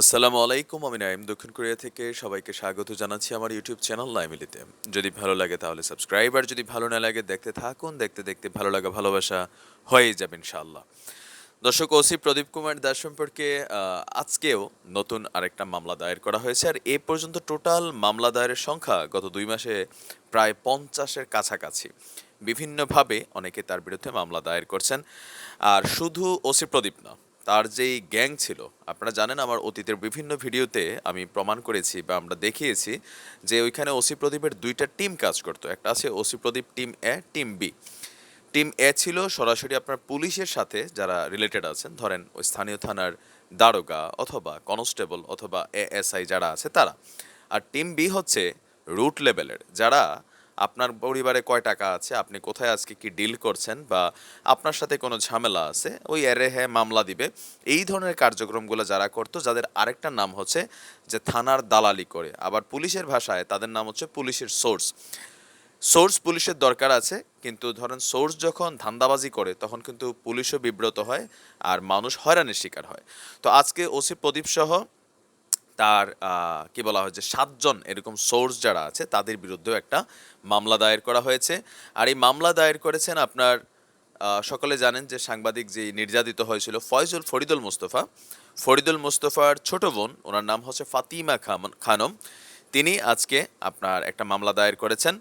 আসসালামু আলাইকুম, আমি নাইম দক্ষিণ কোরিয়া থেকে। সবাইকে স্বাগত জানাচ্ছি আমার ইউটিউব চ্যানেল লাইমিলিতে যদি ভালো লাগে তাহলে সাবস্ক্রাইব, আর যদি ভালো না লাগে দেখতে থাকুন, দেখতে দেখতে ভালো লাগা, ভালোবাসা হয়ে যাবে ইনশাআল্লাহ। দর্শক, ওসি প্রদীপ কুমার দাস সম্পর্কে আজকেও নতুন আরেকটা মামলা দায়ের করা হয়েছে, আর এ পর্যন্ত টোটাল মামলা দায়েরের সংখ্যা গত দুই মাসে প্রায় পঞ্চাশের কাছাকাছি। বিভিন্নভাবে অনেকে তার বিরুদ্ধে মামলা দায়ের করছেন। আর শুধু ওসি প্রদীপ না তার যেই গ্যাং ছিল, আপনারা জানেন আমার অতীতের বিভিন্ন ভিডিওতে আমি প্রমাণ করেছি বা আমরা দেখিয়েছি যে ওইখানে ওসি প্রদীপের দুইটা টিম কাজ করতো। একটা আছে OC Pradip team A, team B. Team A ছিল সরাসরি আপনার পুলিশের সাথে যারা রিলেটেড আছেন, ধরেন ওই স্থানীয় থানার দারোগা অথবা কনস্টেবল অথবা এএসআই যারা আছে তারা। আর টিম বি হচ্ছে রুট লেভেলের যারা আপনার পরিবারে কয় টাকা আছে? আপনি কোথায় আজকে কি ডিল করছেন? বা আপনার সাথে কোনো ঝামেলা আছে? ওই এরে হ্যাঁ মামলা দিবে। এই ধরনের কার্যক্রমগুলো যারা করতো, যাদের আরেকটা নাম হচ্ছে যে থানার দালালি করে। আবার পুলিশের ভাষায় তাদের নাম হচ্ছে পুলিশের সোর্স সোর্স পুলিশের দরকার আছে, কিন্তু ধরেন সোর্স যখন ধান্দাবাজি করে, তখন কিন্তু পুলিশও বিব্রত হয় আর মানুষ হয়রানির শিকার হয়। তো আজকে ওসি প্রদীপ সহ তার কি বলা হয় যে সাতজন এরকম সোর্স যারা আছে, তাদের বিরুদ্ধেও একটা মামলা দায়ের করা হয়েছে। আর এই মামলা দায়ের করেছেন আপনার সকলে জানেন যে সাংবাদিক যে নির্যাতিত হয়েছিল, ফয়জুল, ফরিদুল মুস্তফা। ফরিদুল মুস্তফার ছোট বোন, ওনার নাম হচ্ছে ফাতিমা খানম। তিনি আজকে আপনার একটা মামলা দায়ের করেছেন।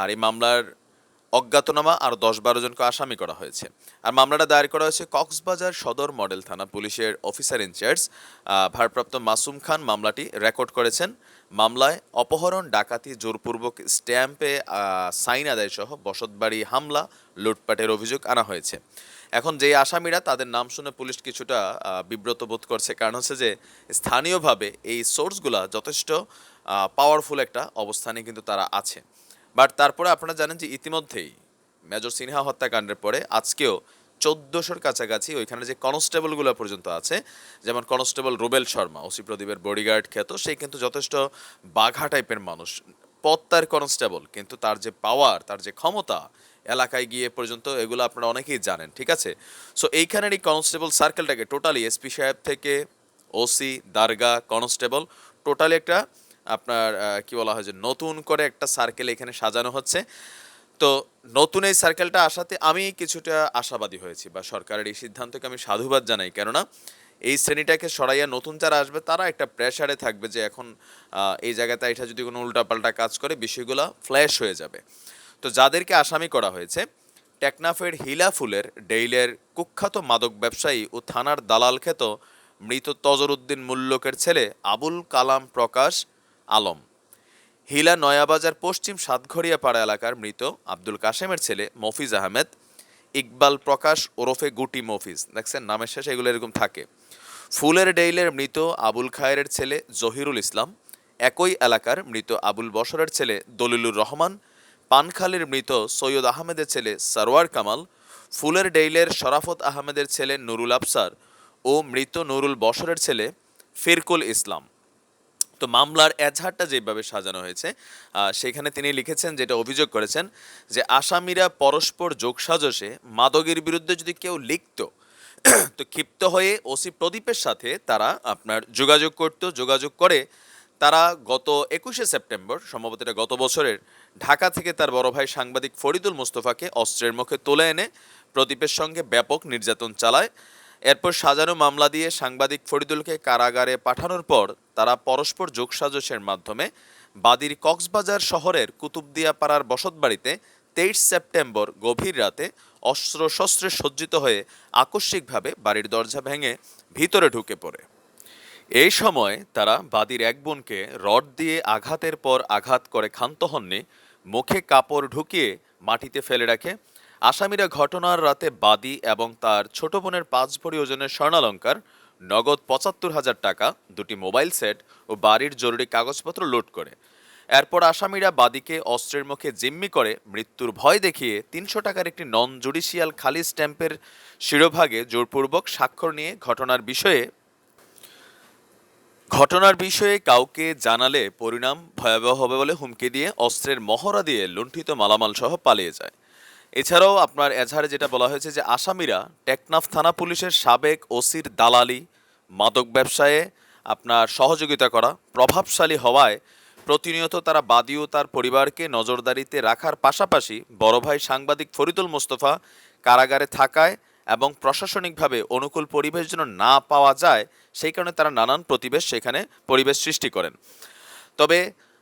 আর এই মামলার অজ্ঞাতনামা আর দশ বারো জনকে আসামি করা হয়েছে। আর মামলাটা দায়ের করা হয়েছে কক্সবাজার সদর মডেল থানা পুলিশের অফিসার ইনচার্জ ভারপ্রাপ্ত মাসুম খান মামলাটি রেকর্ড করেছেন। মামলায় অপহরণ, ডাকাতি, জোরপূর্বক স্ট্যাম্পে সাইন আদায় সহ বসতবাড়ি হামলা, লুটপাটের অভিযোগ আনা হয়েছে। এখন যে আসামিরা, তাদের নাম শুনে পুলিশ কিছুটা বিব্রত বোধ করছে। কারণ হচ্ছে যে, স্থানীয়ভাবে এই সোর্সগুলা যথেষ্ট পাওয়ারফুল একটা অবস্থানে কিন্তু তারা আছে। বাট তারপরে আপনারা জানেন যে ইতিমধ্যেই মেজর সিনহা হত্যাকাণ্ডের পরে আজকেও চোদ্দোশোর কাছাকাছি ওইখানে যে কনস্টেবলগুলো পর্যন্ত আছে, যেমন কনস্টেবল রুবেল শর্মা, ওসি প্রদীপের বডিগার্ড খ্যাত, সেই কিন্তু যথেষ্ট বাঘা টাইপের মানুষ। পদ তার কনস্টেবল, কিন্তু তার যে পাওয়ার তার যে ক্ষমতা, এলাকায় গিয়ে পর্যন্ত এগুলো আপনারা অনেকেই জানেন, ঠিক আছে? সো এইখানের এই কনস্টেবল সার্কেলটাকে টোটালি এসপি সাহেব থেকে ওসি দারগা, কনস্টেবল টোটালি একটা আপনার কি বলা হয় যে নতুন করে একটা সার্কেল এখানে সাজানো হচ্ছে। তো নতুন এই সার্কেলটা আসাতে আমি কিছুটা আশাবাদী হয়েছি বা সরকারের এই সিদ্ধান্তকে আমি সাধুবাদ জানাই। কেননা এই শ্রেণীটাকে সরাইয়া নতুন যারা আসবে, তারা একটা প্রেশারে থাকবে যে এখন এই জায়গাতে এটা যদি কোনো উল্টাপাল্টা কাজ করে, বিষয়গুলো ফ্ল্যাশ হয়ে যাবে। তো যাদেরকে আসামি করা হয়েছে, টেকনাফের হিলা ফুলের, ডেইলের কুখ্যাত মাদক ব্যবসায়ী ও থানার দালাল খ্যাত মৃত তজরুদ্দিন মুল্লকের ছেলে আবুল কালাম প্রকাশ আলম। হিলা নয়াবাজার পশ্চিম সাতঘরিয়া পাড়া এলাকার মৃত আব্দুল কাশেমের ছেলে মফিজ আহমেদ, ইকবাল প্রকাশ ওরফে গুটি মফিজ। দেখছেন, নামের শেষে এগুলো এরকম থাকে। ফুলের ডেইলের মৃত আবুল খায়ের ছেলে জহিরুল ইসলাম, একই এলাকার মৃত আবুল বসরের ছেলে দলিলুর রহমান, পানখালের মৃত সৈয়দ আহমেদের ছেলে সারোয়ার কামাল, ফুলের ডেইলের শরাফত আহমেদের ছেলে নুরুল আফসার ও মৃত নুরুল বসরের ছেলে ফিরকুল ইসলাম। তো মামলার এজাহারটা যেভাবে সাজানো হয়েছে সেখানে তিনি লিখেছেন যেটা অভিযোগ করেছেন যে আসামিরা পরস্পর যোগসাজশে মাদকের বিরুদ্ধে যদি কেউ লিখত, তো ক্ষিপ্ত হয়ে ওসি প্রদীপের সাথে তারা আপনার যোগাযোগ করত, যোগাযোগ করে তারা গত একুশে সেপ্টেম্বর, সম্ভবত এটা গত বছরের, ঢাকা থেকে তার বড় ভাই সাংবাদিক ফরিদুল মোস্তফাকে অস্ত্রের মুখে তুলে এনে প্রদীপের সঙ্গে ব্যাপক নির্যাতন চালায়। এরপর সাজানো মামলা দিয়ে সাংবাদিক ফরিদুলকে কারাগারে পাঠানোর পর তারা পরস্পর যোগসাজশের মাধ্যমে বাদির কক্সবাজার শহরের কুতুবদিয়া পাড়ার বসতবাড়িতে তেইশ সেপ্টেম্বর গভীর রাতে অস্ত্র শস্ত্রে সজ্জিত হয়ে আকস্মিকভাবে বাড়ির দরজা ভেঙে ভিতরে ঢুকে পড়ে। এই সময় তারা বাদীর এক বোনকে রড দিয়ে আঘাতের পর আঘাত করে ক্ষান্ত হননি, মুখে কাপড় ঢুকিয়ে মাটিতে ফেলে রাখে আসামিরা ঘটনার রাতে বাদী এবং তার ছোট বোনের পাঁচ ভরি ওজনের স্বর্ণালঙ্কার, নগদ পঁচাত্তর হাজার টাকা, দুটি মোবাইল সেট ও বাড়ির জরুরি কাগজপত্র লুট করে। এরপর আসামিরা বাদীকে অস্ত্রের মুখে জিম্মি করে মৃত্যুর ভয় দেখিয়ে তিনশো টাকার একটি নন জুডিশিয়াল খালি স্ট্যাম্পের শিরোভাগে জোরপূর্বক স্বাক্ষর নিয়ে ঘটনার বিষয়ে ঘটনার বিষয়ে কাউকে জানালে পরিণাম ভয়াবহ হবে বলে হুমকি দিয়ে অস্ত্রের মহড়া দিয়ে লুণ্ঠিত মালামাল সহ পালিয়ে যায়। এছাড়াও আপনার এজাহারে যেটা বলা হয়েছে যে আসামিরা টেকনাফ থানা পুলিশের সাবেক ওসির দালালি, মাদক ব্যবসায়ে আপনার সহযোগিতা করা, প্রভাবশালী হওয়ায় প্রতিনিয়ত তারা বাদী ও তার পরিবারকে নজরদারিতে রাখার পাশাপাশি বড় ভাই সাংবাদিক ফরিদুল মোস্তফা কারাগারে থাকায় এবং প্রশাসনিকভাবে অনুকূল পরিবেশ যেন না পাওয়া যায়, সেই কারণে তারা নানান প্রতিবেশ সেখানে পরিবেশ সৃষ্টি করেন। তবে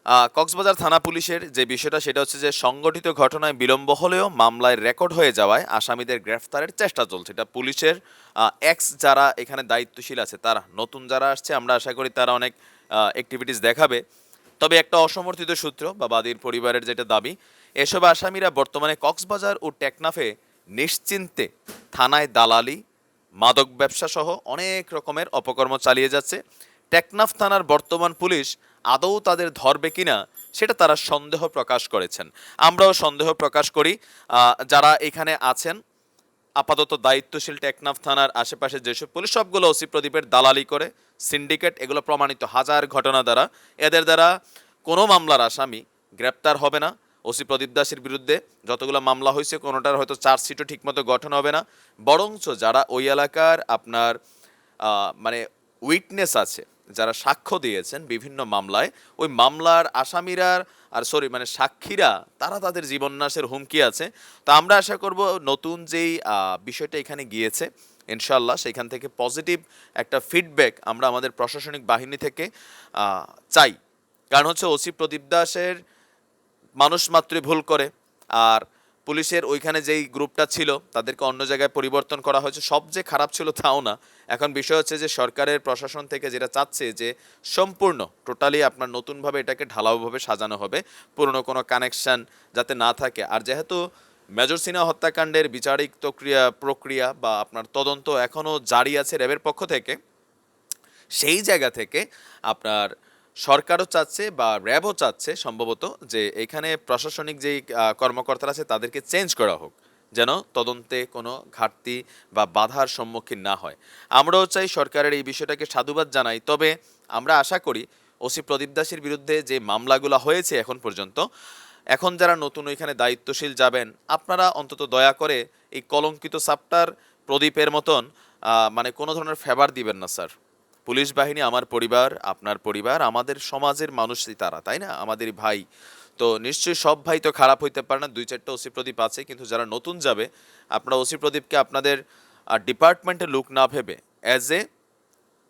কক্সবাজার থানা পুলিশের যে বিষয়টা সেটা হচ্ছে যে সংগঠিত ঘটনায় বিলম্ব হলেও মামলায় রেকর্ড হয়ে যাওয়ায় আসামিদের গ্রেফতারের চেষ্টা চলছে। এটা পুলিশের এক্স যারা এখানে দায়িত্বশীল আছে, তারা নতুন যারা আসছে, আমরা আশা করি তারা অনেক অ্যাক্টিভিটিস দেখাবে। তবে একটা অসমর্থিত সূত্র বা বাদীর পরিবারের যেটা দাবি, এসব আসামিরা বর্তমানে কক্সবাজার ও টেকনাফে নিশ্চিন্তে থানায় দালালি, মাদক ব্যবসা সহ অনেক রকমের অপকর্ম চালিয়ে যাচ্ছে। টেকনাফ থানার বর্তমান পুলিশ আদৌ তাদের ধরবে কিনা, সেটা তারা সন্দেহ প্রকাশ করেছেন। আমরাও সন্দেহ প্রকাশ করি। যারা এখানে আছেন, আপাতত দায়িত্বশীল টেকনাফ থানার আশেপাশে যেসব পুলিশ, সবগুলো ওসি প্রদীপের দালালি করে, সিন্ডিকেট, এগুলো প্রমাণিত হাজার ঘটনা দ্বারা। এদের দ্বারা কোনো মামলার আসামি গ্রেপ্তার হবে না। ওসি প্রদীপ দাসের বিরুদ্ধে যতগুলো মামলা হয়েছে, কোনোটার হয়তো চার্জশিটও ঠিকমতো গঠন হবে না। বরঞ্চ যারা ওই এলাকার আপনার মানে উইটনেস আছে যারা সাক্ষ্য দিয়েছেন বিভিন্ন মামলায়, ওই মামলার আসামিরা আর সরি মানে সাক্ষীরা, তারা তাদের জীবন্যাসের হুমকি আছে। তো আমরা আশা করব নতুন যেই বিষয়টা এখানে গিয়েছে ইনশাল্লাহ সেখান থেকে পজিটিভ একটা ফিডব্যাক আমরা আমাদের প্রশাসনিক বাহিনী থেকে চাই। কারণ হচ্ছে ওসি প্রদীপ দাসের মানুষ মাত্রই ভুল করে, আর পুলিশের ওইখানে যেই গ্রুপটা ছিল, তাদেরকে অন্য জায়গায় পরিবর্তন করা হয়েছে। সব যে খারাপ ছিল তাও না। এখন বিষয় হচ্ছে যে সরকারের প্রশাসন থেকে যেটা চাচ্ছে যে সম্পূর্ণ, টোটালি আপনার নতুনভাবে এটাকে ঢালাওভাবে সাজানো হবে। পুরনো কোনো কানেকশন যাতে না থাকে। আর যেহেতু মেজর সিনহা হত্যাকাণ্ডের বিচারিক প্রক্রিয়া প্রক্রিয়া বা আপনার তদন্ত এখনও জারি আছে র্যাবের পক্ষ থেকে, সেই জায়গা থেকে আপনার সরকারও চাচ্ছে বা র্যাবও চাচ্ছে সম্ভবত যে এখানে প্রশাসনিক যেই কর্মকর্তারা আছে তাদেরকে চেঞ্জ করা হোক, যেন তদন্তে কোনো ঘাটতি বা বাধার সম্মুখীন না হয়। আমরাও চাই সরকারের এই বিষয়টাকে সাধুবাদ জানাই, তবে আমরা আশা করি ওসি প্রদীপ দাসের বিরুদ্ধে যে মামলাগুলো হয়েছে এখন পর্যন্ত, এখন যারা নতুন ওইখানে দায়িত্বশীল যাবেন, আপনারা অন্তত দয়া করে এই কলঙ্কিত সাপটার প্রদীপের মতন মানে কোনো ধরনের ফেভার দিবেন না, স্যার। পুলিশ বাহিনী, আমার পরিবার, আপনার পরিবার, আমাদের সমাজের মানুষই তারা, তাই না? আমাদের ভাই। তো নিশ্চয়ই সব ভাই তো খারাপ হইতে পারে না, দুই চারটা ওসি প্রদীপ আছে, কিন্তু যারা নতুন যাবে, আপনারা ওসি প্রদীপকে আপনাদের ডিপার্টমেন্টে লুক না ভেবে অ্যাজ এ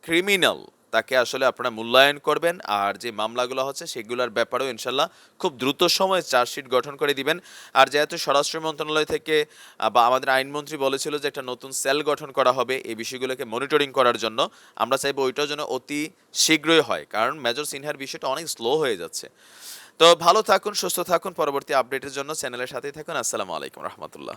ক্রিমিনাল তাকে আসলে আপনারা মূল্যায়ন করবেন আর যে মামলাগুলো হচ্ছে সেগুলোর ব্যাপারেও ইনশাল্লাহ খুব দ্রুত সময়ে চার্জশিট গঠন করে দিবেন। আর যেহেতু স্বরাষ্ট্র মন্ত্রণালয় থেকে বা আমাদের আইনমন্ত্রী বলেছিল যে একটা নতুন সেল গঠন করা হবে এই বিষয়গুলোকে মনিটরিং করার জন্য, আমরা চাইব ওইটার জন্য অতি শীঘ্রই হয়, কারণ মেজর সিনহার বিষয়টা অনেক স্লো হয়ে যাচ্ছে। তো ভালো থাকুন, সুস্থ থাকুন, পরবর্তী আপডেটের জন্য চ্যানেলের সাথেই থাকুন। আসসালামু আলাইকুম রহমতুল্লাহ।